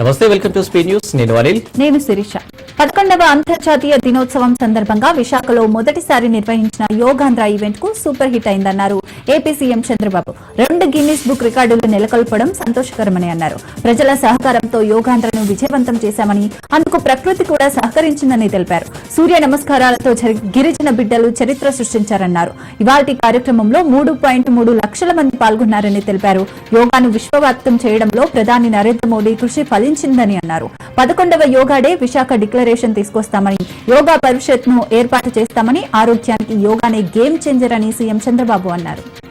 నమస్తే welcome to స్పీ news. నేను అనిల్. నేను శిరీష. పదకొండవ అంతర్జాతీయ దినోత్సవం సందర్భంగా విశాఖలో మొదటిసారి నిర్వహించిన యోగాంధ్ర ఈవెంట్కు super hit అయిందన్నారు. AP CM Chandrababu. రెండు గిన్నీస్ బుక్ రికార్డులు నెలకొల్పడం సంతోషకరమని అన్నారు. ప్రజల సహకారంతో యోగాంధ్రను విజయవంతం చేశామని అందుకు ప్రకృతి కూడా సహకరించిందని తెలిపారు. సూర్య నమస్కారాలతో గిరిజన బిడ్డలు చరిత్ర సృష్టించారన్నారు. ఇవాటి కార్యక్రమంలో మూడు పాయింట్ మూడు లక్షల మంది పాల్గొన్నారని తెలిపారు. యోగాను విశ్వవ్యాప్తం చేయడంలో ప్రధాని నరేంద్ర మోడీ కృషి ఫలించిందని అన్నారు. పదకొండవ యోగా డే విశాఖ డిక్లరేషన్ తీసుకొస్తామని యోగా పరిషత్ను ఏర్పాటు చేస్తామని ఆరోగ్యానికి యోగానే గేమ్ చేంజర్ అని సీఎం చంద్రబాబు అన్నారు.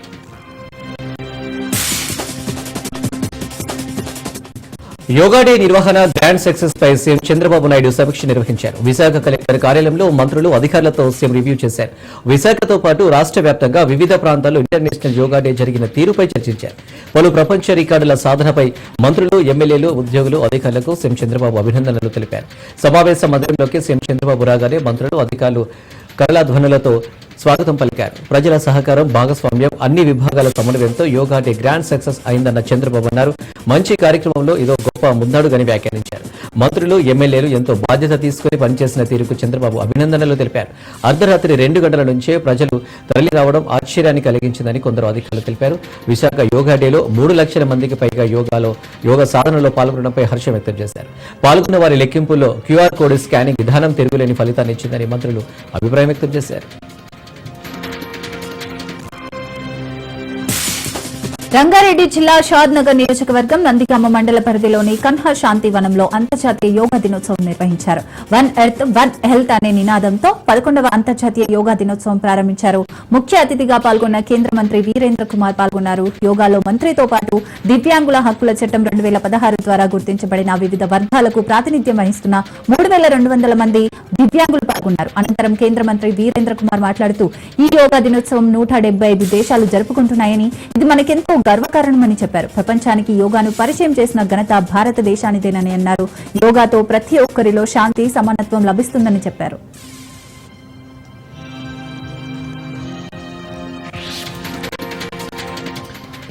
యోగా డే నిర్వహణ గ్రాండ్ సక్సెస్ పై సీఎం చంద్రబాబు నాయుడు సమీక్ష నిర్వహించారు. విశాఖ కలెక్టర్ కార్యాలయంలో మంత్రులు అధికారులతో సీఎం రివ్యూ చేశారు. విశాఖతో పాటు రాష్ట్ర వ్యాప్తంగా వివిధ ప్రాంతాల్లో ఇంటర్నేషనల్ యోగా డే జరిగిన తీరుపై చర్చించారు. పలు ప్రపంచ రికార్డుల సాధనపై మంత్రులు ఎమ్మెల్యేలు ఉద్యోగులు అధికారులకు సీఎం చంద్రబాబు అభినందనలు తెలిపారు. సమావేశ మందిరంలోకి సీఎం చంద్రబాబు రాగానే మంత్రులు అధికారులు కరళ ధ్వనులతో స్వాగతం పలికారు. ప్రజల సహకారం భాగస్వామ్యం అన్ని విభాగాల సమన్వయంతో యోగా డే గ్రాండ్ సక్సెస్ అయిందన్న చంద్రబాబు అన్నారు. మంచి కార్యక్రమంలో ఇదో గొప్ప ముందడుగని వ్యాఖ్యానించారు. మంత్రులు ఎమ్మెల్యేలు ఎంతో బాధ్యత తీసుకుని పనిచేసిన తీరుకు చంద్రబాబు అభినందనలు తెలిపారు. అర్ధరాత్రి రెండు గంటల నుంచే ప్రజలు తరలి రావడం ఆశ్చర్యాన్ని కలిగించిందని కొందరు అధికారులు తెలిపారు. విశాఖ యోగా డేలో మూడు లక్షల మందికి పైగా యోగాలో యోగా సాధనలో పాల్గొనడంపై హర్షం వ్యక్తం చేశారు. పాల్గొన్న వారి లెక్కింపుల్లో క్యూఆర్ కోడ్ స్కానింగ్ విధానం తిరుగులేని ఫలితాన్ని ఇచ్చిందని మంత్రులు అభిప్రాయం వ్యక్తం చేశారు. రంగారెడ్డి జిల్లా షాద్ నగర్ నియోజకవర్గం నందిగామ మండల పరిధిలోని కన్హా శాంతివనంలో అంతర్జాతీయ యోగా దినోత్సవం నిర్వహించారు. వన్ ఎర్త్ వన్ హెల్త్ అనే నినాదంతో పదకొండవ అంతర్జాతీయ యోగా దినోత్సవం ప్రారంభించారు. ముఖ్య అతిథిగా పాల్గొన్న కేంద్ర మంత్రి వీరేంద్ర కుమార్ పాల్గొన్నారు. యోగాలో మంత్రితో పాటు దివ్యాంగుల హక్కుల చట్టం రెండు వేల పదహారు ద్వారా గుర్తించబడిన వివిధ వర్గాలకు ప్రాతినిధ్యం వహిస్తున్న మూడు వేల రెండు వందల మంది దివ్యాంగులు పాల్గొన్నారు. అనంతరం కేంద్ర మంత్రి వీరేంద్ర కుమార్ మాట్లాడుతూ ఈ యోగా దినోత్సవం నూట ఐదు దేశాలు జరుపుకుంటున్నాయని ఇది మనకెంతో గర్వకారణమని చెప్పారు. ప్రపంచానికి యోగాను పరిచయం చేసిన ఘనత భారతదేశానిదేనని అన్నారు. యోగాతో ప్రతి ఒక్కరిలో శాంతి సమానత్వం లభిస్తుందని చెప్పారు.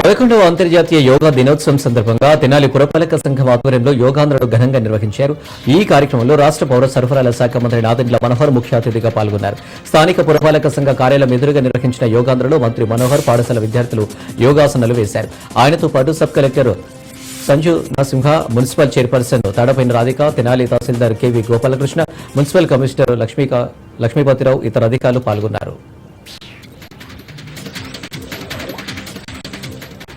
పదకొండవ అంతర్జాతీయ యోగా దినోత్సవం సందర్భంగా తెనాలి పురపాలక సంఘం ఆధ్వర్యంలో యోగాంధ్రను ఘనంగా నిర్వహించారు. ఈ కార్యక్రమంలో రాష్ట్ర పౌర సరఫరాల శాఖ మంత్రి నాదెండ్ల మనోహర్ ముఖ్య అతిథిగా పాల్గొన్నారు. స్థానిక పురపాలక సంఘ కార్యాలయం ఎదురుగా నిర్వహించిన యోగాంధ్రలో మంత్రి మనోహర్ పాఠశాల విద్యార్థులు యోగాసనాలు వేశారు. ఆయనతో పాటు sub collector Sanju Narasimha municipal chairperson Tadapaina Radhika Tenali tahsildar K V Gopalakrishna municipal commissioner లక్ష్మీకా Lakshmipathirao ఇతర అధికారులు పాల్గొన్నారు.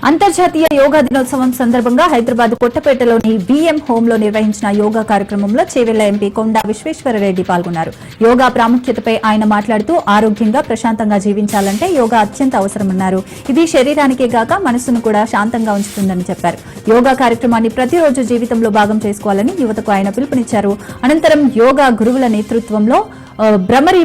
అంతర్జాతీయ యోగా దినోత్సవం సందర్భంగా హైదరాబాద్ కొట్టపేటలోని బిఎం హోమ్లో నిర్వహించిన యోగా కార్యక్రమంలో చేవెళ్ళ ఎంపీ కొండా విశ్వేశ్వరరెడ్డి పాల్గొన్నారు. యోగా ప్రాముఖ్యతపై ఆయన మాట్లాడుతూ ఆరోగ్యంగా ప్రశాంతంగా జీవించాలంటే యోగా అత్యంత అవసరమన్నారు. ఇది శరీరానికే గాక మనసును కూడా శాంతంగా ఉంచుతుందని చెప్పారు. యోగా కార్యక్రమాన్ని ప్రతిరోజు జీవితంలో భాగం చేసుకోవాలని యువతకు ఆయన పిలుపునిచ్చారు. అనంతరం యోగా గురువుల నేతృత్వంలో భ్రమరి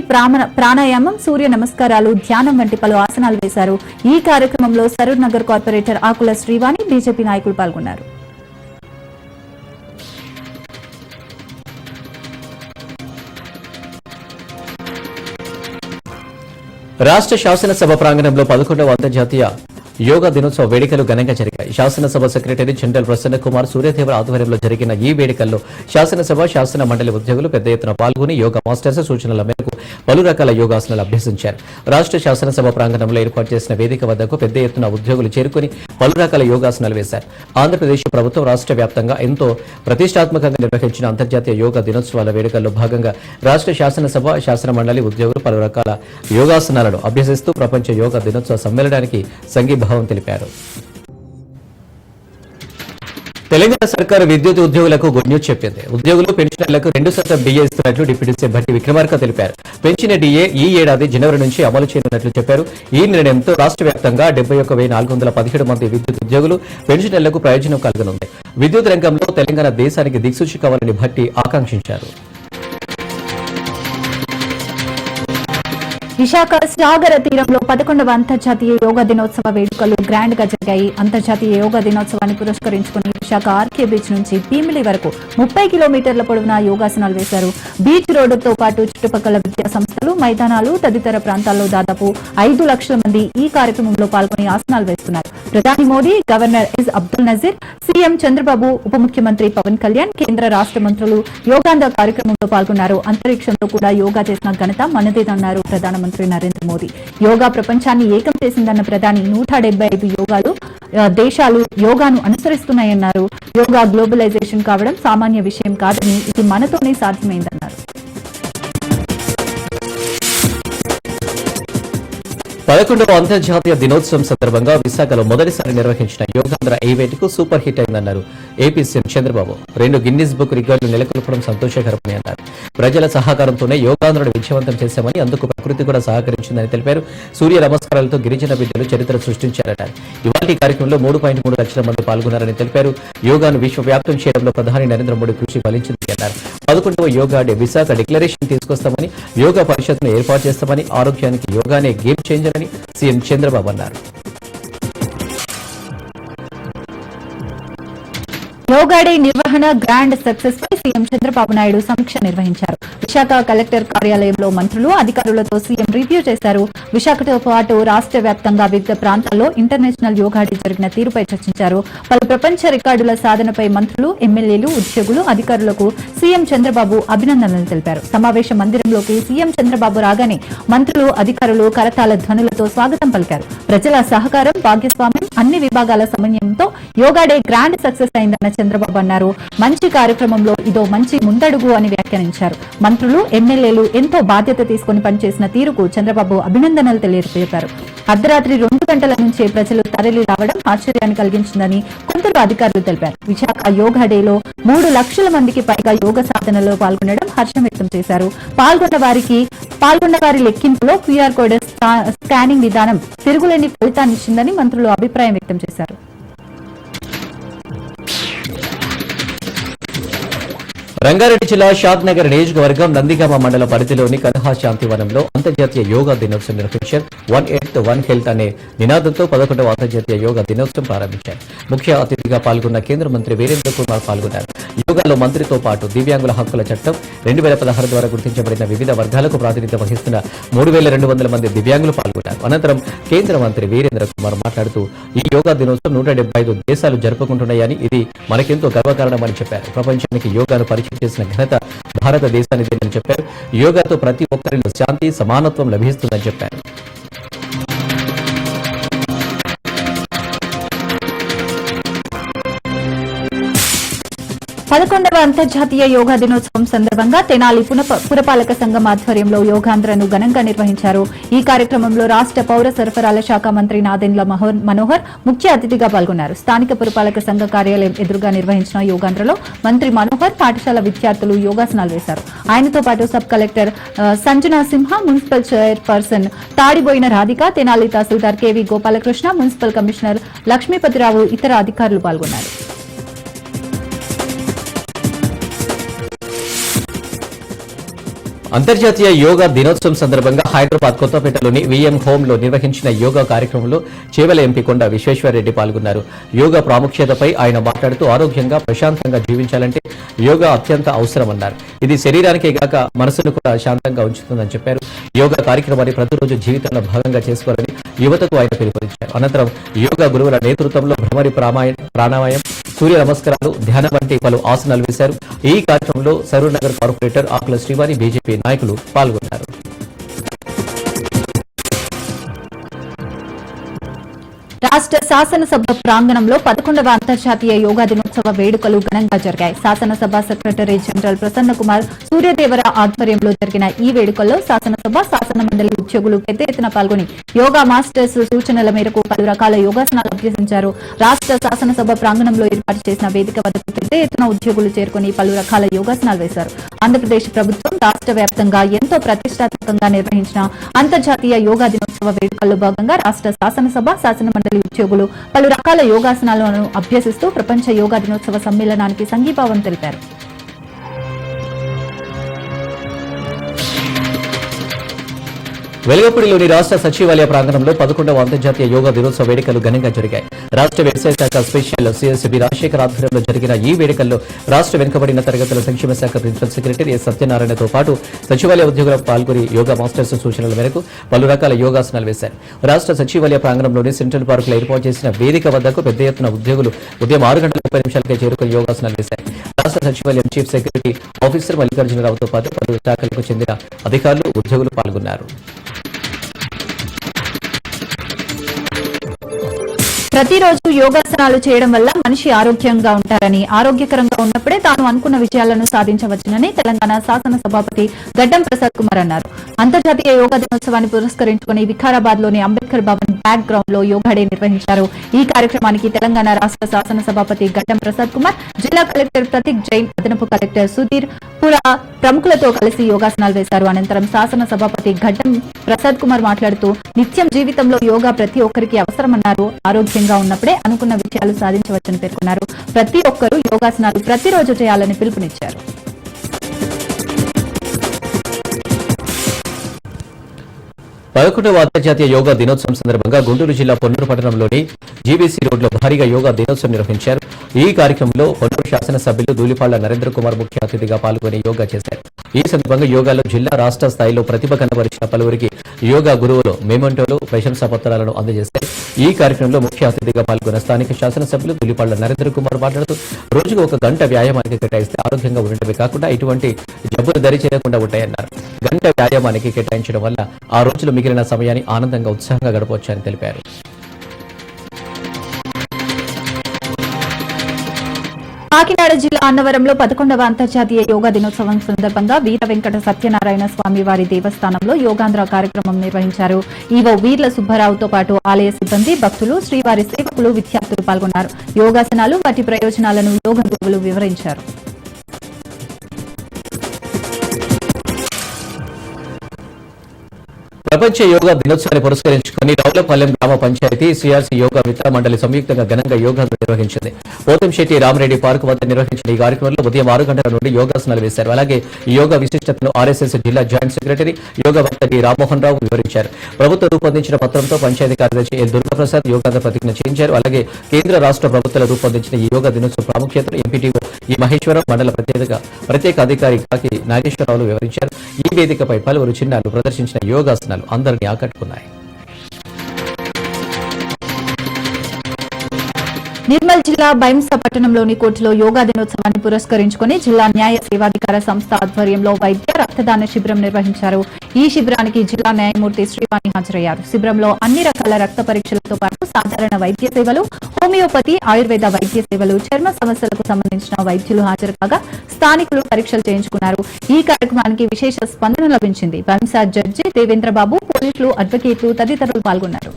ప్రాణాయామం సూర్య నమస్కారాలు ధ్యానం వంటి పలు ఆసనాలు వేశారు. ఈ కార్యక్రమంలో సరూర్ నగర్ కార్పొరేటర్ ఆకుల శ్రీవాణి బీజేపీ నాయకులు పాల్గొన్నారు. రాష్ట్ర శాసనసభ ప్రాంగణంలో పదకొండవ అంతర్జాతీయ యోగా దినోత్సవ వేడుకలు ఘనంగా జరిగాయి. శాసనసభ సెక్రటరీ జనరల్ ప్రసన్న కుమార్ సూర్యదేవర ఆధ్వర్యంలో జరిగిన ఈ వేడుకల్లో శాసనసభ శాసన మండలి ఉద్యోగులు పెద్ద ఎత్తున పాల్గొని యోగా మాస్టర్స్ సూచనల మేరకు పలు రకాల యోగాసనాలు అభ్యసించారు. రాష్ట్ర శాసనసభ ప్రాంగణంలో ఏర్పాటు చేసిన వేదిక వద్దకు పెద్ద ఎత్తున ఉద్యోగులు చేరుకుని పలు రకాల యోగాసనాలు వేశారు. ఆంధ్రప్రదేశ్ ప్రభుత్వం రాష్ట్ర వ్యాప్తంగా ఎంతో ప్రతిష్టాత్మకంగా నిర్వహించిన అంతర్జాతీయ యోగా దినోత్సవాల వేడుకల్లో భాగంగా రాష్ట్ర శాసనసభ శాసన మండలి ఉద్యోగులు పలు రకాల యోగాసనాలను అభ్యసిస్తూ ప్రపంచ యోగా దినోత్సవ సమ్మేళనానికి సంఘీభావం తెలిపారు. తెలంగాణ సర్కారు విద్యుత్ ఉద్యోగులకు గుడ్ న్యూస్ చెప్పింది. ఉద్యోగులు పెన్షనర్లకు రెండు శాతం డిఏ ఇస్తున్నట్లు డిప్యూటీ సీఎం భట్టి విక్రమార్క తెలిపారు. పెంచిన డిఏ ఈ ఏడాది జనవరి నుంచి అమలు చేయనున్నట్లు చెప్పారు. ఈ నిర్ణయంతో రాష్ట్ర వ్యాప్తంగా డెబ్బై ఒక్క వెయ్యి నాలుగు వందల పదిహేడు మంది విద్యుత్ ఉద్యోగులు పెన్షనర్లకు ప్రయోజనం కలగనుంది. విద్యుత్ రంగంలో తెలంగాణ దేశానికి దిక్సూచి కావాలని భట్టి ఆకాంక్షించారు. విశాఖ సాగర తీరంలో పదకొండవ అంతర్జాతీయ యోగా దినోత్సవ వేడుకలు గ్రాండ్గా జరిగాయి. అంతర్జాతీయ యోగా దినోత్సవాన్ని పురస్కరించుకుని విశాఖ ఆర్కే బీచ్ నుంచి భీమిలి వరకు ముప్పై కిలోమీటర్ల పొడవున యోగాసనాలు వేశారు. బీచ్ రోడ్డుతో పాటు చుట్టుపక్కల విద్యా సంస్థలు మైదానాలు తదితర ప్రాంతాల్లో దాదాపు ఐదు లక్షల మంది ఈ కార్యక్రమంలో పాల్గొని ఆసనాలు వేస్తున్నారు. ప్రధాని Modi governor S Abdul Nazeer CM Chandrababu ఉప ముఖ్యమంత్రి పవన్ కళ్యాణ్ కేంద్ర రాష్ట్ర మంత్రులు యోగాంద కార్యక్రమంలో పాల్గొన్నారు. అంతరిక్షంలో కూడా యోగా చేసిన ఘనత మనదేదన్నారు ప్రధానమంత్రి. నరేంద్ర మోదీ. యోగా ప్రపంచాన్ని ఏకం చేసిందన్న ప్రధాని నూట డెబ్బై ఐదు యోగాలు దేశాలు యోగాను అనుసరిస్తున్నాయన్నారు. యోగా గ్లోబలైజేషన్ కావడం సామాన్య విషయం కాదని ఇది మనతోనే సాధ్యమైందన్నారు. పదకొండవ అంతర్జాతీయ దినోత్సవం సందర్భంగా విశాఖలో మొదటిసారి నిర్వహించిన యోగాంధ్ర ఈవెంట్కు సూపర్ హిట్ అయిందన్నారు. ఏపీ సీఎం చంద్రబాబు రెండు గిన్నిస్ బుక్ రికార్డులు నెలకొల్పడం సంతోషకరమని అన్నారు. ప్రజల సహకారంతోనే యోగాంధ్రుడు విజయవంతం చేశామని అందుకు ప్రకృతి కూడా సహకరించిందని తెలిపారు. సూర్య నమస్కారాలతో గిరిజన బిడ్డలు చరిత్ర సృష్టించారన్నారు. ఇవాళ కార్యక్రమంలో మూడు పాయింట్ మూడు లక్షల మంది పాల్గొన్నారని తెలిపారు. యోగాను విశ్వవ్యాప్తం చేయడంలో ప్రధాని నరేంద్ర మోడీ కృషి ఫలించిందని అన్నారు. పదకొండవ యోగా డే విశాఖ డిక్లరేషన్ తీసుకొస్తామని యోగా పరిషత్ను ఏర్పాటు చేస్తామని ఆరోగ్యానికి యోగానే గేమ్ చేంజర్ అని సీఎం చంద్రబాబు అన్నారు. యోగాడే నిర్వహణ గ్రాండ్ సక్సెస్ పై సీఎం చంద్రబాబు నాయుడు సమీక్ష నిర్వహించారు. విశాఖ కలెక్టర్ కార్యాలయంలో మంత్రులు అధికారులతో సీఎం రివ్యూ చేశారు. విశాఖతో పాటు రాష్ట్ర వ్యాప్తంగా వివిధ ప్రాంతాల్లో ఇంటర్నేషనల్ యోగాడే జరిగిన తీరుపై చర్చించారు. పలు ప్రపంచ రికార్డుల సాధనపై మంత్రులు ఎమ్మెల్యేలు ఉద్యోగులు అధికారులకు సీఎం చంద్రబాబు అభినందనలు తెలిపారు. సమావేశ మందిరంలోకి సీఎం చంద్రబాబు రాగానే మంత్రులు అధికారులు కరతాళ ధ్వనులతో స్వాగతం పలికారు. ప్రజల సహకారం భాగస్వామ్యం అన్ని విభాగాల సమన్వయంతో యోగా డే గ్రాండ్ సక్సెస్ అయిందన్న చంద్రబాబు అన్నారు. మంచి కార్యక్రమంలో ఇదో మంచి ముందడుగు అని వ్యాఖ్యానించారు. మంత్రులు ఎమ్మెల్యేలు ఎంతో బాధ్యత తీసుకుని పనిచేసిన తీరుకు చంద్రబాబు అభినందనలు తెలియజేశారు. అర్ధరాత్రి రెండు గంటల నుంచే ప్రజలు తరలి రావడం ఆశ్చర్యాన్ని కలిగించిందని కొందరు అధికారులు తెలిపారు. విశాఖ యోగా డేలో మూడు లక్షల మందికి పైగా యోగ సాధనలో పాల్గొనడం హర్షం వ్యక్తం చేశారు. పాల్గొన్న వారికి పాల్గొన్న వారి లెక్కింపులో క్యూఆర్ కోడ్ స్కానింగ్ విధానం తిరుగులేని ఫలితాన్నిచ్చిందని మంత్రులు అభిప్రాయం వ్యక్తం చేశారు. రంగారెడ్డి జిల్లా షాద్ నగర్ నియోజకవర్గం నందిగామ మండల పరిధిలోని కన్హా శాంతివనంలో అంతర్జాతీయ యోగా దినోత్సవం నిర్వహించారు. వన్ ఎయిత్ వన్ హెల్త్ అనే నినాదంతో పదకొండవ అంతర్జాతీయ యోగా దినోత్సవం ప్రారంభించారు. ముఖ్య అతిథిగా పాల్గొన్న కేంద్ర మంత్రి వీరేంద్ర కుమార్ పాల్గొన్నారు. యోగాలో మంత్రితో పాటు దివ్యాంగుల హక్కుల చట్టం రెండు వేల పదహారు ద్వారా గుర్తించబడిన వివిధ వర్గాలకు ప్రాతినిధ్యం వహిస్తున్న మూడు వేల రెండు వందల మంది దివ్యాంగులు పాల్గొన్నారు. అనంతరం కేంద్ర మంత్రి వీరేంద్ర కుమార్ మాట్లాడుతూ ఈ యోగా దినోత్సవం నూట డెబ్బై ఐదు దేశాలు జరుపుకుంటున్నాయని ఇది మనకెంతో గర్వకారణమని చెప్పారు. ప్రపంచానికి యోగాను పరిచయం చేసిన ఘనత భారతదేశానిదేనని చెప్పారు. యోగాతో ప్రతి ఒక్కరిలో శాంతి సమానత్వం లభిస్తుందని చెప్పారు. పదకొండవ అంతర్జాతీయ యోగా దినోత్సవం సందర్భంగా తెనాలి పురపాలక సంఘం ఆధ్వర్యంలో యోగాంధ్రను ఘనంగా నిర్వహించారు. ఈ కార్యక్రమంలో రాష్ట్ర పౌర సరఫరాల శాఖ మంత్రి నాదెండ్ల మహో- మనోహర్ ముఖ్య అతిథిగా పాల్గొన్నారు. స్థానిక పురపాలక సంఘ కార్యాలయం ఎదురుగా నిర్వహించిన యోగాంధ్రలో మంత్రి మనోహర్ పాఠశాల విద్యార్థులు యోగాసనాలు వేశారు. ఆయనతో పాటు sub collector Sanjana Simha municipal chairperson Tadiboina Radhika Tenali tahsildar K V Gopalakrishna municipal commissioner Lakshmipathirao ఇతర అధికారులు పాల్గొన్నారు. అంతర్జాతీయ యోగా దినోత్సవం సందర్భంగా హైదరాబాద్ కొత్తపేటలోని విఎం హోంలో నిర్వహించిన యోగా కార్యక్రమంలో చేవల ఎంపీ కొండ విశ్వేశ్వరరెడ్డి పాల్గొన్నారు. యోగా ప్రాముఖ్యతపై ఆయన మాట్లాడుతూ ఆరోగ్యంగా ప్రశాంతంగా జీవించాలంటే యోగా అత్యంత అవసరమన్నారు. ఇది శరీరానికే గాక మనసును కూడా శాంతంగా ఉంచుతుందని చెప్పారు. యోగా కార్యక్రమాన్ని ప్రతిరోజు జీవితంలో భాగంగా చేసుకోవాలని యువతకు ఆయన పిలుపునిచ్చారు. అనంతరం యోగా గురువుల నేతృత్వంలో భ్రమరి ప్రామాయ ప్రాణాయామం సూర్య నమస్కారాలు ధ్యానం వంటి పలు ఆసనాలు వేశారు. ఈ కార్యక్రమంలో సరూర్ నగర్ కార్పొరేటర్ ఆకుల శ్రీవారి బీజేపీ నాయకులు పాల్గొన్నారు. రాష్ట్ర శాసనసభ ప్రాంగణంలో పదకొండవ అంతర్జాతీయ యోగా దినోత్సవ వేడుకలు ఘనంగా జరిగాయి. శాసనసభ సెక్రటరీ జనరల్ ప్రసన్న కుమార్ సూర్యదేవర ఆధ్వర్యంలో జరిగిన ఈ వేడుకల్లో శాసనసభ శాసన మండలి ఉద్యోగులు పెద్ద ఎత్తున పాల్గొని యోగా మాస్టర్స్ సూచనల మేరకు పలు రకాల యోగాసనాలు అభ్యసించారు. రాష్ట్ర శాసనసభ ప్రాంగణంలో ఏర్పాటు చేసిన వేదిక వద్దకు పెద్ద ఎత్తున ఉద్యోగులు చేరుకుని పలు రకాల యోగాసనాలు వేశారు. ఆంధ్రప్రదేశ్ ప్రభుత్వం రాష్ట్ర వ్యాప్తంగా ఎంతో ప్రతిష్టాత్మకంగా నిర్వహించిన అంతర్జాతీయ యోగా దినోత్సవ వేడుకల్లో భాగంగా రాష్ట్ర శాసనసభ శాసన మండలి ఉద్యోగులు పలు రకాల యోగాసనాలను అభ్యసిస్తూ ప్రపంచ యోగా దినోత్సవ సమ్మేళనానికి సంఘీభావం తెలిపారు. వెలగపూడిలోని రాష్ట్ర సచివాలయ ప్రాంగణంలో పదకొండవ అంతర్జాతీయ యోగా దినోత్సవ వేడుకలు ఘనంగా జరిగాయి. రాష్ట్ర వ్యవసాయ శాఖ స్పెషల్ సిఎస్బి రాజశేఖర్ ఆధ్వర్యంలో జరిగిన ఈ వేడుకల్లో రాష్ట్ర వెనుకబడిన తరగతుల సంక్షేమ శాఖ ప్రిన్సిపల్ సెక్రటరీ ఎస్ సత్యనారాయణతో పాటు సచివాలయ ఉద్యోగులకు పాల్గొని యోగా మాస్టర్స్ సూచనల మేరకు పలు రకాల యోగాసనాలు వేశారు. రాష్ట్ర సచివాలయ ప్రాంగణంలోని సెంట్రల్ పార్కులో ఏర్పాటు చేసిన వేదిక వద్దకు పెద్ద ఎత్తున ఉద్యోగులు ఉదయం ఆరు గంటల ముప్పై నిమిషాలకే చేరుకుని యోగాసనాలు వేశారు. రాష్ట్ర సచివాలయం చీఫ్ సెక్రటరీ ఆఫీసర్ మల్లికార్జునరావుతో పాటు పలు శాఖలకు చెందిన అధికారులు ఉద్యోగులు పాల్గొన్నారు. ప్రతిరోజు యోగాసనాలు చేయడం వల్ల మనిషి ఆరోగ్యంగా ఉంటారని ఆరోగ్యకరంగా ఉన్నప్పుడే తాను అనుకున్న విజయాలను సాధించవచ్చునని తెలంగాణ శాసన సభాపతి గడ్డం ప్రసాద్ కుమార్ అన్నారు. అంతర్జాతీయ యోగా దినోత్సవాన్ని పురస్కరించుకుని వికారాబాద్లోని అంబేద్కర్ భవన్ బ్యాక్ గ్రౌండ్లో యోగా డే నిర్వహించారు. ఈ కార్యక్రమానికి తెలంగాణ రాష్ట్ర శాసన సభాపతి గడ్డం ప్రసాద్ కుమార్ జిల్లా కలెక్టర్ ప్రతీక్ జైన్ అదనపు కలెక్టర్ సుధీర్ పురా ప్రముఖులతో కలిసి యోగాసనాలు వేశారు. అనంతరం శాసన సభాపతి గడ్డం ప్రసాద్ కుమార్ మాట్లాడుతూ నిత్యం జీవితంలో యోగా ప్రతి ఒక్కరికి అవసరమన్నారు. ఆరోగ్యంగా ఉన్నప్పుడే అనుకున్న విషయాలు సాధించవచ్చని పేర్కొన్నారు. ప్రతి ఒక్కరూ యోగాసనాలు ప్రతిరోజు చేయాలని పిలుపునిచ్చారు. పదకొండవ అంతర్జాతీయ యోగా దినోత్సవం సందర్భంగా గుంటూరు జిల్లా పొన్నూరు పట్టణంలోని జీబీసీ రోడ్లో భారీగా యోగా దినోత్సవం నిర్వహించారు. ఈ కార్యక్రమంలో పొన్నూరు శాసనసభ్యులు దూలిపాళ్ళ నరేంద్ర కుమార్ ముఖ్య అతిథిగా పాల్గొని యోగా చేశారు. ఈ సందర్భంగా యోగాలో జిల్లా రాష్ట్ర స్థాయిలో ప్రతిభ కనబరిచిన పలువురికి యోగా గురువులు మేమంటోలు ప్రశంసా పత్రాలను అందజేశారు. ఈ కార్యక్రమంలో ముఖ్య అతిథిగా పాల్గొన్న స్థానిక శాసనసభ్యులు దులిపాళ్ళ నరేంద్ర కుమార్ మాట్లాడుతూ రోజుకు ఒక గంట వ్యాయామానికి కేటాయిస్తే ఆరోగ్యంగా ఉండటమే కాకుండా ఇటువంటి జబ్బులు దరి చేయకుండా ఉంటాయన్నారు. గంట వ్యాయామానికి కేటాయించడం వల్ల ఆ రోజులు మిగిలిన సమయాన్ని ఆనందంగా ఉత్సాహంగా గడపవచ్చని తెలిపారు. కాకినాడ జిల్లా అన్నవరంలో పదకొండవ అంతర్జాతీయ యోగా దినోత్సవం సందర్భంగా వీర వెంకట సత్యనారాయణ స్వామి వారి దేవస్థానంలో యోగాంధ్ర కార్యక్రమం నిర్వహించారు. ఈవో వీర్ల సుబ్బారావుతో పాటు ఆలయ సిబ్బంది భక్తులు శ్రీవారి సేవకులు విద్యార్థులు పాల్గొన్నారు. యోగాసనాలు వాటి ప్రయోజనాలను యోగ గురువులు వివరించారు. ప్రపంచ యోగా దినోత్సవాన్ని పురస్కరించుకుని రావులపాలెం గ్రామ పంచాయతీ సిఆర్సీ యోగా మిత్ర మండలి సంయుక్తంగా ఘనంగా యోగా నిర్వహించింది. పోతంశెట్టి రామరెడ్డి పార్క్ వద్ద నిర్వహించిన ఈ కార్యక్రమంలో ఉదయం ఆరు గంటల నుండి యోగాసనాలు వేశారు. అలాగే యోగా విశిష్టతను ఆర్ఎస్ఎస్ జిల్లా జాయింట్ సెక్రటరీ యోగా వక్త డి రామ్మోహన్ రావు వివరించారు. ప్రభుత్వం రూపొందించిన పత్రంతో పంచాయతీ కార్యదర్శి ఎల్ దుర్గాప్రసాద్ యోగాంత ప్రతిజ్ఞ చేయించారు. అలాగే కేంద్ర రాష్ట్ర ప్రభుత్వాలు రూపొందించిన ఈ యోగా దినోత్సవ ప్రాముఖ్యతను ఎంపీటీఓ ఈ మహేశ్వరం మండల ప్రత్యేక ప్రత్యేక అధికారి కాకి నాగేశ్వరరావులు వివరించారు. ఈ వేదికపై పలువురు చిన్నారులు ప్రదర్శించిన యోగాసనాలు. అందరినీ ఆకట్టుకున్నాయి. నిర్మల్ జిల్లా బైంస పట్టణంలోని కోర్టులో యోగా దినోత్సవాన్ని పురస్కరించుకుని జిల్లా న్యాయ సేవాధికార సంస్థ ఆధ్వర్యంలో వైద్య రక్తదాన శిబిరం నిర్వహించారు. ఈ శిబిరానికి జిల్లా న్యాయమూర్తి శ్రీవాణి హాజరయ్యారు. శిబిరంలో అన్ని రకాల రక్త పరీక్షలతో పాటు సాధారణ వైద్య సేవలు హోమియోపతి ఆయుర్వేద వైద్య సేవలు చర్మ సమస్యలకు సంబంధించిన వైద్యులు హాజరు కాగా స్థానికులు పరీక్షలు చేయించుకున్నారు. ఈ కార్యక్రమానికి విశేష స్పందన లభించింది. బైంస జడ్జి దేవేంద్రబాబు పోలీసులు అడ్వకేట్లు తదితరులు పాల్గొన్నారు.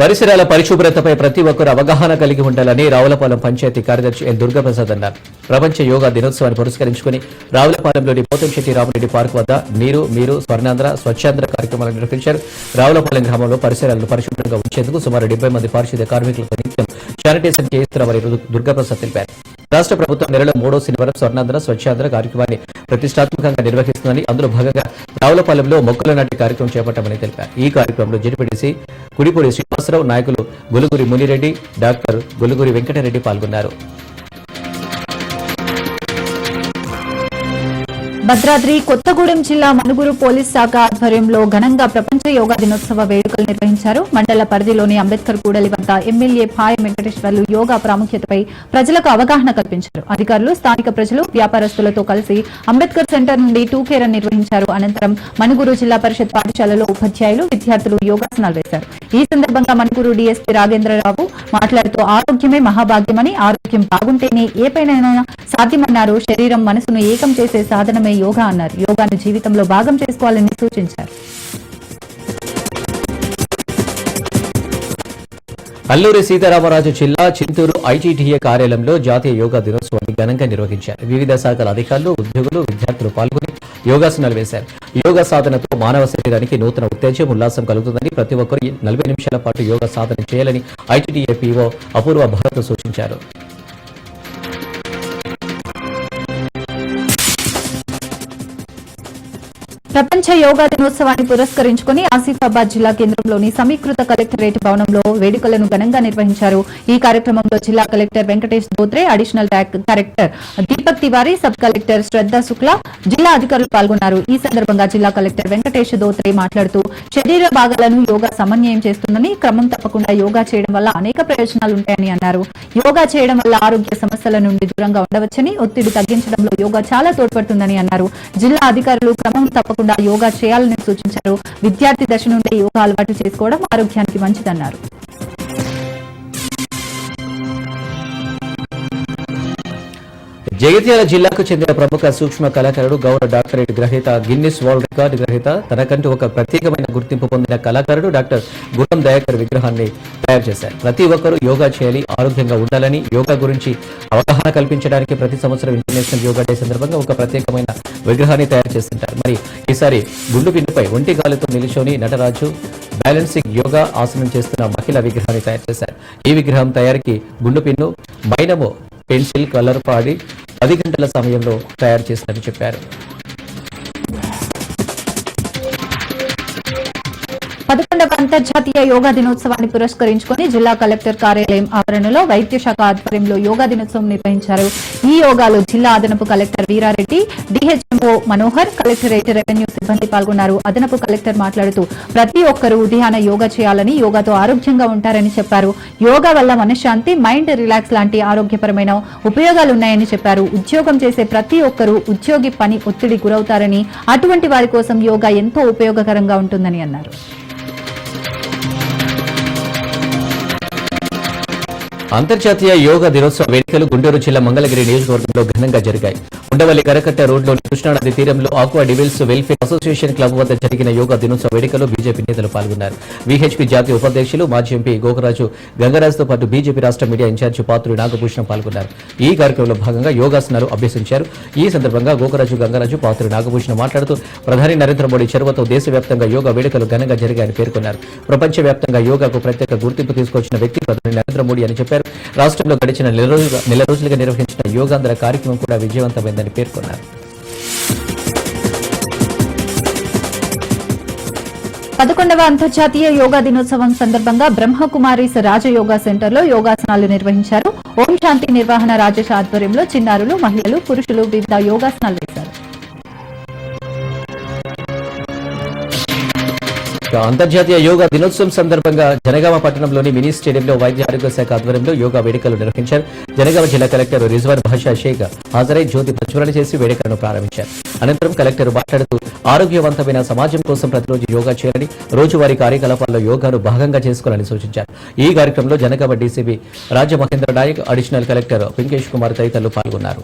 పరిసరాల పరిశుభ్రతపై ప్రతి ఒక్కరు అవగాహన కలిగి ఉండాలని రావులపాలెం పంచాయతీ కార్యదర్శి ఎల్ దుర్గాప్రసాద్ అన్నారు. ప్రపంచ యోగా దినోత్సవాన్ని పురస్కరించుకుని రావులపాలెంలోని పోతంశెట్టి రామరెడ్డి పార్క్ వద్ద నీరు మీరు స్వర్ణాంధ్ర స్వచ్ఛాంధ్ర కార్యక్రమాలు నిర్వహించారు. రావులపాలెం గ్రామంలో పరిసరాలను పరిశుభ్రంగా ఉంచేందుకు సుమారు డెబ్బై మంది పారిశుద్ధ్య కార్మికులకు నిత్యం శానిటైజర్ చేయిస్తున్నామని దుర్గాప్రసాద్ తెలిపారు. రాష్ట్ర ప్రభుత్వం నెలలో మూడో శనివారం స్వర్ణాంధ్ర స్వచ్ఛాంధ్ర కార్యక్రమాన్ని ప్రతిష్టాత్మకంగా నిర్వహిస్తుందని అందులో భాగంగా రావులపాలెంలో మొక్కల నాటి కార్యక్రమం చేపట్టామని తెలిపారు. ఈ కార్యక్రమంలో జడిపిడిసి కుడిపూడి శ్రీనివాసరావు నాయకులు గులుగురి మునిరెడ్డి డాక్టర్ గులుగురి వెంకటరెడ్డి పాల్గొన్నారు. భద్రాద్రి కొత్తగూడెం జిల్లా మనుగురు పోలీస్ శాఖ ఆధ్వర్యంలో ఘనంగా ప్రపంచ యోగా దినోత్సవ వేడుకలు నిర్వహించారు. మండల పరిధిలోని అంబేద్కర్ కూడలి వద్ద ఎమ్మెల్యే పాయ వెంకటేశ్వర్లు యోగా ప్రాముఖ్యతపై ప్రజలకు అవగాహన కల్పించారు. అధికారులు స్థానిక ప్రజలు వ్యాపారస్తులతో కలిసి అంబేద్కర్ సెంటర్ నుండి టూ కేరన్ నిర్వహించారు. అనంతరం మనుగురు జిల్లా పరిషత్ పాఠశాలలో ఉపాధ్యాయులు విద్యార్థులు యోగాసనాలు వేశారు. ఈ సందర్భంగా మణుగురు డీఎస్పీ రాజేంద్రరావు మాట్లాడుతూ ఆరోగ్యమే మహాభాగ్యమని ఆరోగ్యం బాగుంటేనే ఏ సాధ్యమన్నారు. శరీరం మనసును ఏకం చేసే సాధనమే యోగా అన్నారు. యోగాను జీవితంలో భాగం చేసుకోవాలని సూచించారు. అల్లూరి సీతారామరాజు జిల్లా చింతూరు ఐటీటీఏ కార్యాలయంలో జాతీయ యోగా దినోత్సవాన్ని ఘనంగా నిర్వహించారు. వివిధ శాఖల అధికారులు ఉద్యోగులు విద్యార్థులు పాల్గొని యోగాసనాలు వేశారు. యోగా సాధనతో మానవ శరీరానికి నూతన ఉత్తేజం ఉల్లాసం కలుగుతుందని ప్రతి ఒక్కరు నలభై నిమిషాల పాటు యోగా సాధన చేయాలని ఐటీటీఏ పీఓ అపూర్వ భారత్ సూచించారు. ప్రపంచ యోగా దినోత్సవాన్ని పురస్కరించుకుని ఆసిఫాబాద్ జిల్లా కేంద్రంలోని సమీకృత కలెక్టరేట్ భవనంలో వేడుకలను ఘనంగా నిర్వహించారు. ఈ కార్యక్రమంలో జిల్లా collector Venkatesh Dhotre additional collector Deepak Tiwari sub collector Shraddha Shukla జిల్లా అధికారులు పాల్గొన్నారు. ఈ సందర్భంగా జిల్లా కలెక్టర్ వెంకటేష్ దోత్రే మాట్లాడుతూ శరీర భాగాలను యోగా సమన్వయం చేస్తుందని క్రమం తప్పకుండా యోగా చేయడం వల్ల అనేక ప్రయోజనాలు ఉంటాయని అన్నారు. యోగా చేయడం వల్ల ఆరోగ్య సమస్యల నుండి దూరంగా ఉండవచ్చని ఒత్తిడి తగ్గించడంలో యోగా చాలా తోడ్పడుతుందని అన్నారు. జిల్లా అధికారులు క్రమం తప్పకుండా యోగా చేయాలని సూచించారు. విద్యార్థి దశ నుండి యోగా అలవాటు చేసుకోవడం ఆరోగ్యానికి మంచిదన్నారు. జగిత్యాల జిల్లాకు చెందిన ప్రముఖ సూక్ష్మ కళాకారుడు గౌరవ డాక్టరేట్ గ్రహీత గిన్నిస్ వరల్డ్ రికార్డు గ్రహీత. తనకంటూ ఒక ప్రత్యేకమైన గుర్తింపు పొందిన కళాకారుడు డాక్టర్ గురం దయాకర్ విగ్రహాన్ని తయారు చేశారు. ప్రతి ఒక్కరూ యోగా చేయాలి ఆరోగ్యంగా ఉండాలని యోగా గురించి అవగాహన కల్పించడానికి ప్రతి సంవత్సరం ఇంటర్నేషనల్ యోగా డే సందర్భంగా ఒక ప్రత్యేకమైన విగ్రహాన్ని తయారు చేస్తుంటారు. మరి ఈసారి గుండు పిండుపై ఒంటి గాలితో నిలుచొని నటరాజు బ్యాలెన్సింగ్ యోగా ఆసనం చేస్తున్న మహిళ విగ్రహాన్ని తయారు చేశారు. ఈ విగ్రహం తయారీకి గుండు పిన్ను మైనము పెన్సిల్ కలర్ పాడి పది గంటల సమయంలో తయారు చేసినట్టు చెప్పారు. పదకొండవ అంతర్జాతీయ యోగా దినోత్సవాన్ని పురస్కరించుకొని జిల్లా కలెక్టర్ కార్యాలయం ఆవరణలో వైద్య శాఖ ఆధ్వర్యంలో యోగా దినోత్సవం నిర్వహించారు. ఈ యోగాలో జిల్లా అదనపు collector Veerareddy DHMO Manohar collectorate revenue సిబ్బంది పాల్గొన్నారు. అదనపు కలెక్టర్ మాట్లాడుతూ ప్రతి ఒక్కరూ ఉదయాన యోగా చేయాలని యోగాతో ఆరోగ్యంగా ఉంటారని చెప్పారు. యోగా వల్ల మనశ్శాంతి మైండ్ రిలాక్స్ లాంటి ఆరోగ్యపరమైన ఉపయోగాలున్నాయని చెప్పారు. ఉద్యోగం చేసే ప్రతి ఒక్కరూ ఉద్యోగి పని ఒత్తిడి గురవుతారని అటువంటి వారి కోసం యోగా ఎంతో ఉపయోగకరంగా ఉంటుందని అన్నారు. అంతర్జాతీయ యోగా దినోత్సవ వేడుకలు గుంటూరు జిల్లా మంగళగిరి నియోజకవర్గంలో ఘనంగా జరిగాయి. ఉండవల్లి కరకట్ట రోడ్లోని కృష్ణానది తీరంలో aqua devils welfare association club వద్ద జరిగిన యోగా దినోత్సవ వేడుకలో బీజేపీ నేతలు పాల్గొన్నారు. వీహెచ్పీ జాతీయ ఉపాధ్యక్షులు మాజీ ఎంపీ గోకరాజు గంగరాజుతో పాటు బీజేపీ రాష్ట్ర మీడియా ఇన్ఛార్జి పాత్రుడు నాగభూషణం పాల్గొన్నారు. ఈ కార్యక్రమంలో భాగంగా యోగాసనాలు అభ్యసించారు. ఈ సందర్భంగా గోకరాజు గంగరాజు పాత్రుడు నాగభూషణం మాట్లాడుతూ ప్రధాని నరేంద్ర మోడీ చొరవతో దేశవ్యాప్తంగా యోగా వేడుకలు ఘనంగా జరిగాయని పేర్కొన్నారు. ప్రపంచవ్యాప్తంగా యోగాకు ప్రత్యేక గుర్తింపు తీసుకొచ్చిన వ్యక్తి ప్రధాని నరేంద్ర మోడీ అని చెప్పారు. రాష్ట్రంలో గడిచిన నెల రోజులుగా నెల రోజులుగా నిర్వహించిన యోగాంధ్ర కార్యక్రమం కూడా విజయవంతమైందని పేర్కొన్నారు. పదకొండవ అంతర్జాతీయ యోగా దినోత్సవం సందర్భంగా బ్రహ్మకుమారీస్ రాజయోగా సెంటర్లో యోగాసనాలు నిర్వహించారు. ఓం శాంతి నిర్వహణ రాజేష్ ఆధ్వర్యంలో చిన్నారులు మహిళలు పురుషులు వివిధ యోగాసనాలు అంతర్జాతీయ యోగా దినోత్సవం సందర్భంగా జనగామ పట్టణంలోని మినీ స్టేడియంలో వైద్య ఆరోగ్య శాఖ ఆధ్వర్యంలో యోగా వేడుకలు నిర్వహించారు. జనగామ జిల్లా కలెక్టర్ రిజ్వాన్ భాషా షేక్ హాజరై జ్యోతి ప్రజ్వలన చేసి వేడుకలను ప్రారంభించారు. అనంతరం కలెక్టర్ మాట్లాడుతూ ఆరోగ్యవంతమైన సమాజం కోసం ప్రతిరోజు యోగా చేయాలని రోజువారీ కార్యకలాపాల్లో యోగాను భాగంగా చేసుకోవాలని సూచించారు. ఈ కార్యక్రమంలో Jangaon DCP Rajamahendra Nayak additional collector Pinkesh Kumar తదితరులు పాల్గొన్నారు.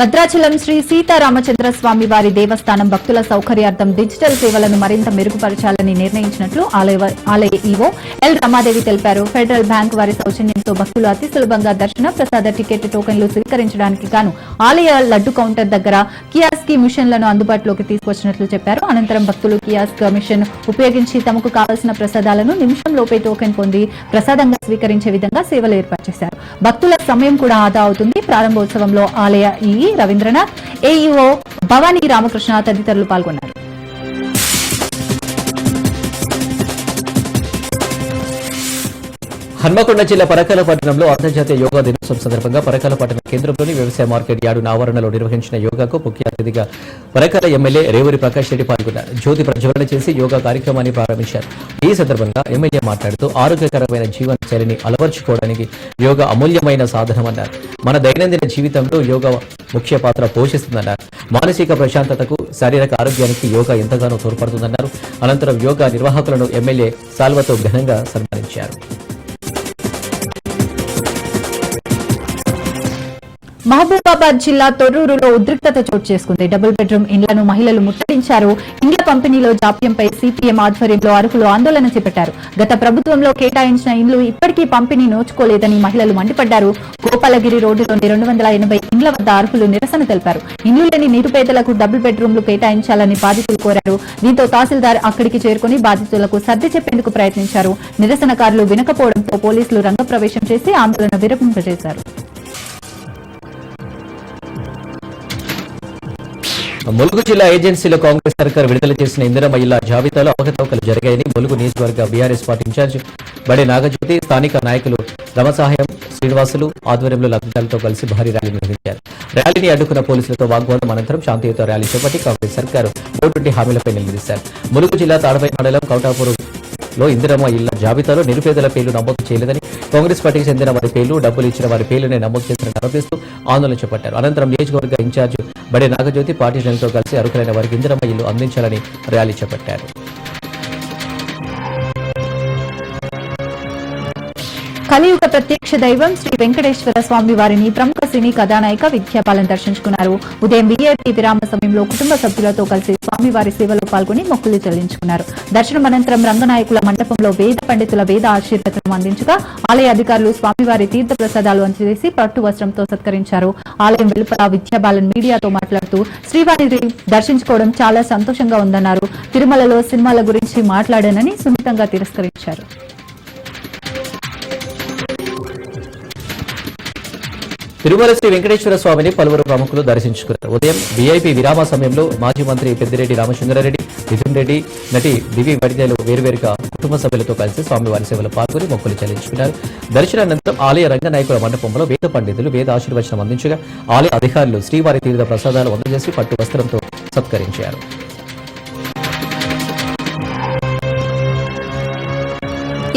భద్రాచలం శ్రీ సీతారామచంద్ర స్వామి వారి దేవస్థానం భక్తుల సౌకర్యార్థం డిజిటల్ సేవలను మరింత మెరుగుపరచాలని నిర్ణయించినట్లు ఆలయ ఆలయ ఈవో ఎల్ రమాదేవి తెలిపారు. ఫెడరల్ బ్యాంక్ వారి సౌజన్యంతో భక్తులు అతి సులభంగా దర్శన ప్రసాద టికెట్ టోకెన్లు స్వీకరించడానికి గాను ఆలయ లడ్డు కౌంటర్ దగ్గర కియాస్కి మిషన్లను అందుబాటులోకి తీసుకొచ్చినట్లు చెప్పారు. అనంతరం భక్తులు కియాస్క్ మిషన్ ఉపయోగించి తమకు కావలసిన ప్రసాదాలను నిమిషంలోపే టోకెన్ పొంది ప్రసాదంగా స్వీకరించే విధంగా సేవలు ఏర్పాటు చేశారు. భక్తుల సమయం కూడా ఆదా అవుతుంది. ప్రారంభోత్సవంలో ఆలయ ఈ రవీంద్రనాథ్ ఏఈఓ భవానీ రామకృష్ణ తదితరులు పాల్గొన్నారు. హన్మకొండ జిల్లా పరకాల పట్టణంలో అంతర్జాతీయ యోగా దినోత్సవం సందర్భంగా పరకాల పట్టణ కేంద్రంలోని వ్యవసాయ మార్కెట్ యార్డు ఆవరణలో నిర్వహించిన యోగాకు ముఖ్య అతిథిగా పరకాల ఎమ్మెల్యే రేవూరి ప్రకాష్ రెడ్డి పాల్గొన్నారు. జ్యోతి ప్రజ్వలన చేసి యోగా కార్యక్రమాన్ని ప్రారంభించారు. ఈ సందర్భంగా ఎమ్మెల్యే మాట్లాడుతూ ఆరోగ్యకరమైన జీవన శైలిని అలవర్చుకోవడానికి యోగా అమూల్యమైన సాధనమన్నారు. మన దైనందిన జీవితంలో యోగా ముఖ్య పాత్ర పోషిస్తుందన్నారు. మానసిక ప్రశాంతతకు శారీరక ఆరోగ్యానికి యోగా ఎంతగానో తోడ్పడుతుందన్నారు. అనంతరం యోగా నిర్వాహకులను ఎమ్మెల్యే సాల్వతో ఘనంగా సన్మానించారు. మహబూబాబాద్ జిల్లా తొర్రూరులో ఉద్రిక్తత చోటు చేసుకుంది. డబుల్ బెడ్రూమ్ ఇండ్లను మహిళలు ముట్టడించారు. ఇండ్ల పంపిణీలో జాప్యంపై సిపిఎం ఆధ్వర్యంలో అరకులు ఆందోళన చేపట్టారు. గత ప్రభుత్వంలో కేటాయించిన ఇండ్లు ఇప్పటికీ పంపిణీ నోచుకోలేదని మహిళలు మండిపడ్డారు. గోపాలగిరి రోడ్డులోని రెండు వందల ఎనభై ఇండ్ల వద్ద అర్హులు నిరసన తెలిపారు. ఇండ్లు లేని నిరుపేదలకు డబుల్ బెడ్రూమ్లు కేటాయించాలని బాధితులు కోరారు. దీంతో తహసీల్దార్ అక్కడికి చేరుకుని బాధితులకు సర్ది చెప్పేందుకు ప్రయత్నించారు. నిరసనకారులు వినకపోవడంతో పోలీసులు రంగప్రవేశం చేసి ఆందోళన విరమింపజేశారు. ములుగు జిల్లా ఏజెన్సీలో కాంగ్రెస్ సర్కార్ విడుదల చేసిన ఇందిరమ్మ ఇళ్ళ జాబితాలో అవకతవకలు జరిగాయని ములుగు నియోజకవర్గ బీఆర్ఎస్ పార్టీ ఇన్ఛార్జ్ బడి నాగజ్యోతి స్థానిక నాయకులు రమసహాయం శ్రీనివాసులు ఆధ్వర్యంలో లబ్ధిదారులతో కలిసి భారీ ర్యాలీ నిర్వహించారు. ర్యాలీని అడ్డుకున్న పోలీసులతో వాగ్వాదం అనంతరం శాంతియుత ర్యాలీ చేపట్టి కాంగ్రెస్ సర్కారు ఓటుంటి హామీలపై నిలదీశారు. ములుగు జిల్లా తాడపై మండలం కౌటాపూర్ లో ఇందిరమ్మ ఇళ్ళ జాబితాలో నిరుపేదల పేర్లు నమోదు చేయలేదని కాంగ్రెస్ పార్టీకి చెందిన వారి పేర్లు డబ్బులు ఇచ్చిన వారి పేర్లునే నమోదు చేసిన ఆరోపిస్తూ ఆందోళన చేపట్టారు. అనంతరం నియోజకవర్గ ఇన్ఛార్జ్ బడే నాగజ్యోతి పార్టీ శ్రేణులతో కలిసి అర్హులైన వారికి ఇందిరమ్మ ఇల్లు అందించాలని ర్యాలీ చేపట్టారు. కలియుగ ప్రత్యక్ష దైవం శ్రీ వెంకటేశ్వర స్వామి వారిని ప్రముఖ సినీ కథానాయిక విద్యాపాలను దర్శించుకున్నారు. ఉదయం వీఐపీ విరామ సమయంలో కుటుంబ సభ్యులతో కలిసి స్వామివారి సేవలో పాల్గొని మొక్కులు చెల్లించుకున్నారు. దర్శనం అనంతరం రంగనాయకుల మండపంలో వేద పండితుల వేద ఆశీర్వచనం అందించగా ఆలయ అధికారులు స్వామివారి తీర్థ ప్రసాదాలు అందజేసి పట్టు వస్త్రంతో సత్కరించారు. ఆలయం వెలుపల విద్యాబాలన్ మీడియాతో మాట్లాడుతూ శ్రీవారిని దర్శించుకోవడం చాలా సంతోషంగా ఉందన్నారు. తిరుమలలో సినిమాల గురించి మాట్లాడానని సున్నితంగా తిరస్కరించారు. తిరుమల శ్రీ వెంకటేశ్వర స్వామిని పలువురు ప్రముఖులు దర్శించుకున్నారు. ఉదయం వీఐపీ విరామ సమయంలో మాజీ మంత్రి పెద్దిరెడ్డి రామచంద్రారెడ్డి మిథున్ రెడ్డి నటి దివి వడిదేలు వేరువేరుగా కుటుంబ సభ్యులతో కలిసి స్వామివారి సేవలో పాల్గొని మొక్కులు చెల్లించుకున్నారు. దర్శనానంతరం ఆలయ రంగనాయకుల మండపంలో వేద పండితులు వేద ఆశీర్వచనం అందించగా ఆలయ అధికారులు శ్రీవారి తీర్థ ప్రసాదాలు అందజేసి పట్టు వస్త్రంతో సత్కరించారు.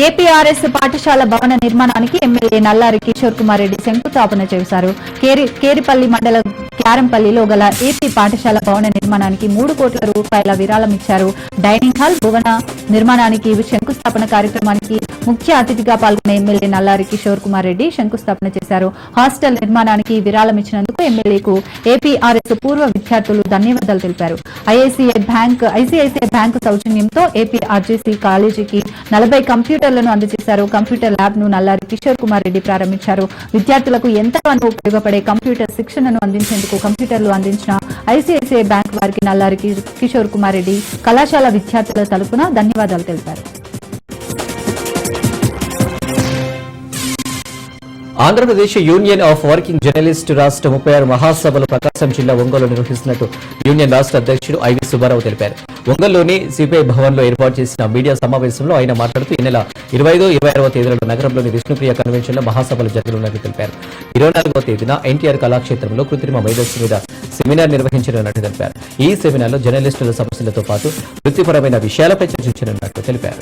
ఏపీఆర్ఎస్ పాఠశాల భవన నిర్మాణానికి ఎమ్మెల్యే నల్లారి కిషోర్ కుమార్ రెడ్డి శంకుస్థాపన చేశారు. కేరి కేరిపల్లి మండల క్యారంపల్లిలో గల ఏపీ పాఠశాల భవన నిర్మాణానికి మూడు కోట్ల రూపాయల విరాళం ఇచ్చారు డైనింగ్ హాల్ భవన నిర్మాణానికి శంకుస్థాపన కార్యక్రమానికి ముఖ్య అతిథిగా పాల్గొన్న ఎమ్మెల్యే నల్లారి కిషోర్ కుమార్ రెడ్డి శంకుస్థాపన చేశారు. హాస్టల్ నిర్మాణానికి విరాళం ఇచ్చినందుకు ఎమ్మెల్యేకు ఏపీఆర్ఎస్ పూర్వ విద్యార్థులు ధన్యవాదాలు తెలిపారు. ఐఐసీఐ బ్యాంక్ ఐసీఐసీఐ బ్యాంకు సౌజన్యంతో ఏపీఆర్జీసీ కాలేజీకి నలభై కంప్యూటర్ కంప్యూటర్లను అందజేశారు. కంప్యూటర్ ల్యాబ్ను నల్లారి కిషోర్ కుమార్ రెడ్డి ప్రారంభించారు. విద్యార్థులకు ఎంతగానో ఉపయోగపడే కంప్యూటర్ శిక్షణను అందించేందుకు కంప్యూటర్లు అందించిన ఐసీఐసీఐ బ్యాంక్ వారికి నల్లారి కిషోర్ కుమార్ రెడ్డి కళాశాల విద్యార్థుల తరపున ధన్యవాదాలు తెలిపారు. Andhra Pradesh union of working journalist రాష్ట్ర ముప్పై ఆరు మహాసభలు ప్రకాశం జిల్లా ఒంగోలు నిర్వహిస్తున్నట్టు యూనియన్ రాష్ట్ర అధ్యక్షుడు ఐవి సుబ్బారావు తెలిపారు. ఒంగోలులోని సిపిఐ భవన్లో ఏర్పాటు చేసిన మీడియా సమావేశంలో ఆయన మాట్లాడుతూ ఈ నెల ఇరవై ఐదు ఇరవై ఆరవ తేదీలలో నగరంలోని విష్ణుప్రియ కన్వెన్షన్లో మహాసభలు జరగనున్నట్లు తెలిపారు. ఇరవై నాలుగవ తేదీన ఎన్టీఆర్ కళాక్షేత్రంలో కృత్రిమ వైరస్ మీద సెమినార్ నిర్వహించనున్నట్టు తెలిపారు. ఈ సెమినార్లో జర్నలిస్టుల సమస్యలతో పాటు వృత్తిపరమైన విషయాలపై చర్చించనున్నట్లు తెలిపారు.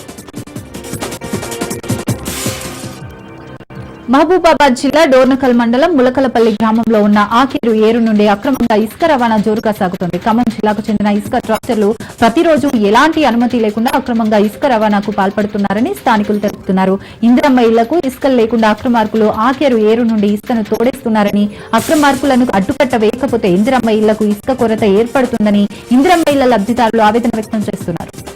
మహబూబాబాద్ జిల్లా డోర్నకల్ మండలం ములకలపల్లి గ్రామంలో ఉన్న ఆకేరు ఏరు నుండి అక్రమంగా ఇసుక రవాణా జోరుగా సాగుతోంది. ఖమ్మం జిల్లాకు చెందిన ఇసుక ట్రాక్టర్లు ప్రతిరోజు ఎలాంటి అనుమతి లేకుండా అక్రమంగా ఇసుక రవాణాకు పాల్పడుతున్నారని స్థానికులు తెలుపుతున్నారు. ఇందిరమ్మ ఇళ్ళకు ఇసుకలు లేకుండా అక్రమార్కులు ఆకేరు ఏరు నుండి ఇసుకను తోడేస్తున్నారని అక్రమార్కులను అడ్డుకట్ట వేయకపోతే ఇందిరమ్మ ఇళ్ళకు ఇసుక కొరత ఏర్పడుతుందని ఇందిరమ్మ ఇళ్ళ లబ్ధిదారులు ఆవేదన వ్యక్తం చేస్తున్నారు.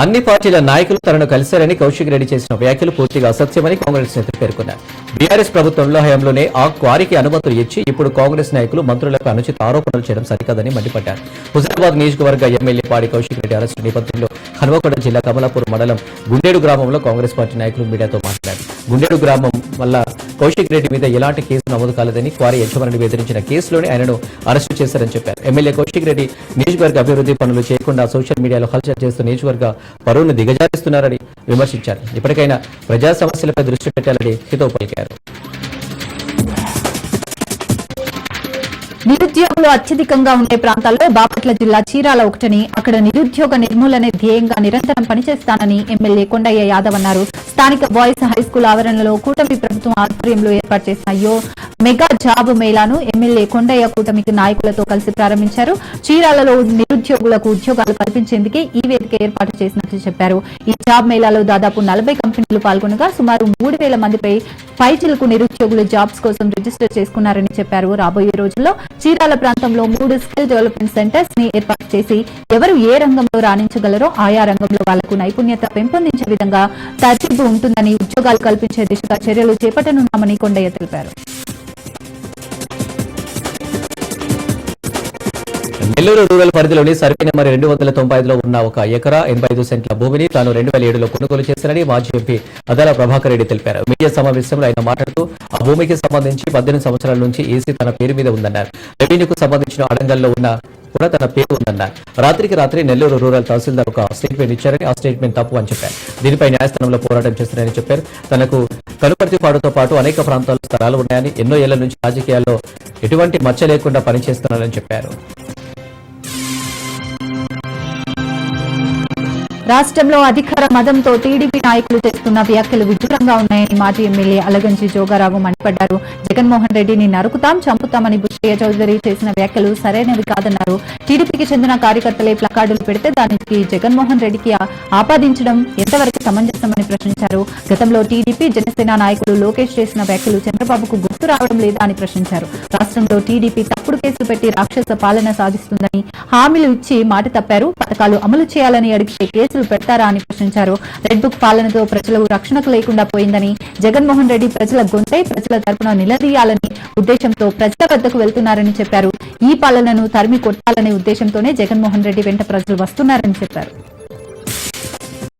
అన్ని పార్టీల నాయకులు తనను కలిశారని కౌశిక్ రెడ్డి చేసిన వ్యాఖ్యలు పూర్తిగా అసత్యమని కాంగ్రెస్ నేతలు పేర్కొన్నారు. బీఆర్ఎస్ ప్రభుత్వంలో హయాంలోనే ఆ క్వారీకి అనుమతులు ఇచ్చి ఇప్పుడు కాంగ్రెస్ నాయకులు మంత్రులకు అనుచిత ఆరోపణలు చేయడం సరికాదని మండిపడ్డారు. హుజరాబాద్ నియోజకవర్గ ఎమ్మెల్యే పాడి కౌశిక్ రెడ్డి అరెస్టు నేపథ్యంలో హనుమకొండ జిల్లా కమలాపూర్ మండలం గుండేడు గ్రామంలో కాంగ్రెస్ పార్టీ నాయకులు మీడియాతో మాట్లాడారు. గుండేడు గ్రామం వల్ల కౌశిక్ రెడ్డి మీద ఎలాంటి కేసు నమోదు కాలేదని క్వారీ యజమానిని బెదిరించిన కేసులోనే ఆయనను అరెస్టు చేశారని చెప్పారు. ఎమ్మెల్యే కౌశిక్ రెడ్డి నియోజకవర్గ అభివృద్ధి పనులు చేయకుండా సోషల్ మీడియాలో హల్చల్ చేస్తూ నియోజకవర్గ పరువును దిగజారిస్తున్నారని విమర్శించారు. ఇప్పటికైనా ప్రజా సమస్యలపై దృష్టి పెట్టాలని హితవు పలికారు. నిరుద్యోగులు అత్యధికంగా ఉండే ప్రాంతాల్లో బాపట్ల జిల్లా చీరాల ఒకటని అక్కడ నిరుద్యోగ నిర్మూలనే ధ్యేయంగా నిరంతరం పనిచేస్తానని ఎమ్మెల్యే కొండయ్య యాదవ్ అన్నారు. స్థానిక బాయ్స్ హై స్కూల్ ఆవరణలో కూటమి ప్రభుత్వం ఆధ్వర్యంలో ఏర్పాటు చేసిన యో మెగా జాబ్ మేళాను ఎమ్మెల్యే కొండయ్య కూటమికి నాయకులతో కలిసి ప్రారంభించారు. చీరాలలో నిరుద్యోగులకు ఉద్యోగాలు కల్పించేందుకే ఈ వేదిక ఏర్పాటు చేసినట్లు చెప్పారు. ఈ జాబ్ మేళాలో దాదాపు నలభై కంపెనీలు పాల్గొనగా సుమారు మూడు వేల మందిపై పైచిలకు నిరుద్యోగులు జాబ్స్ కోసం రిజిస్టర్ చేసుకున్నారని చెప్పారు. రాబోయే రోజుల్లో చీరాల ప్రాంతంలో మూడు స్కిల్ డెవలప్మెంట్ సెంటర్స్ని ఏర్పాటు చేసి ఎవరు ఏ రంగంలో రాణించగలరో ఆయా రంగంలో వాళ్ళకు నైపుణ్యత పెంపొందించే విధంగా తర్తీబు ఉంటుందని ఉద్యోగాలు కల్పించే దిశగా చర్యలు చేపట్టనున్నామని కొండయ్య తెలిపారు. నెల్లూరు రూరల్ పరిధిలోని సర్వే నెంబర్ రెండు వందల తొంభై ఐదులో ఉన్న ఒక ఎకరా ఎనభై ఐదు సెంట్ల భూమిని తాను రెండు వేల ఏడులో కొనుగోలు చేశారని మాజీ ఎంపీ అదాల ప్రభాకర్ రెడ్డి తెలిపారు. మీడియా సమావేశంలో ఆయన మాట్లాడుతూ ఆ భూమికి సంబంధించి పద్దెనిమిది సంవత్సరాల నుంచి ఏసీ తన పేరు మీద ఉందన్నారు. రెవెన్యూకు సంబంధించిన అడంగల్లో ఉన్న కూడా తన పేరు ఉందన్నారు. రాత్రికి రాత్రి నెల్లూరు రూరల్ తహసీల్దార్ ఒక స్టేట్మెంట్ ఇచ్చారని ఆ స్టేట్మెంట్ తప్పు అని చెప్పారు. దీనిపై న్యాయస్థానంలో పోరాటం చేస్తున్నారని చెప్పారు. తనకు కనుపర్తిపాడుతో పాటు అనేక ప్రాంతాల్లో స్థలాలు ఉన్నాయని ఎన్నో ఏళ్ళ నుంచి రాజకీయాల్లో ఎటువంటి మచ్చ లేకుండా పనిచేస్తున్నారని చెప్పారు. రాష్ట్రంలో అధికార మదంతో టీడీపీ నాయకులు చేస్తున్న వ్యాఖ్యలు విడ్డూరంగా ఉన్నాయని మాజీ ఎమ్మెల్యే అలగంచి జోగారావు మండిపడ్డారు. జగన్మోహన్ రెడ్డిని నరుకుతాం చంపుతామని బుచ్చయ్య చౌదరి చేసిన వ్యాఖ్యలు సరైనవి కాదన్నారు. టీడీపీకి చెందిన కార్యకర్తలే ప్లకార్డులు పెడితే దానికి జగన్మోహన్ రెడ్డికి ఆపాదించడం ఎంతవరకు సమంజసమని ప్రశ్నించారు. గతంలో టీడీపీ జనసేన నాయకులు లోకేష్ చేసిన వ్యాఖ్యలు చంద్రబాబుకు గుర్తు రావడం లేదా అని ప్రశ్నించారు. రాష్ట్రంలో టీడీపీ తప్పుడు కేసులు పెట్టి రాక్షస పాలన సాధిస్తుందని హామీలు ఇచ్చి మాట తప్పారు. పథకాలు అమలు చేయాలని అడిగితే కేసులు పెడతారా అని ప్రశ్నించారు. రెడ్ బుక్ పాలనతో ప్రజలకు రక్షణకు లేకుండా పోయిందని జగన్మోహన్ రెడ్డి ప్రజల గొంతై ప్రజల తరపున నిలదీయాలని ఉద్దేశంతో ప్రజల వద్దకు వెళ్తున్నారని చెప్పారు. ఈ పాలనను తరిమి కొట్టాలనే ఉద్దేశంతోనే జగన్మోహన్ రెడ్డి వెంట ప్రజలు వస్తున్నారని చెప్పారు.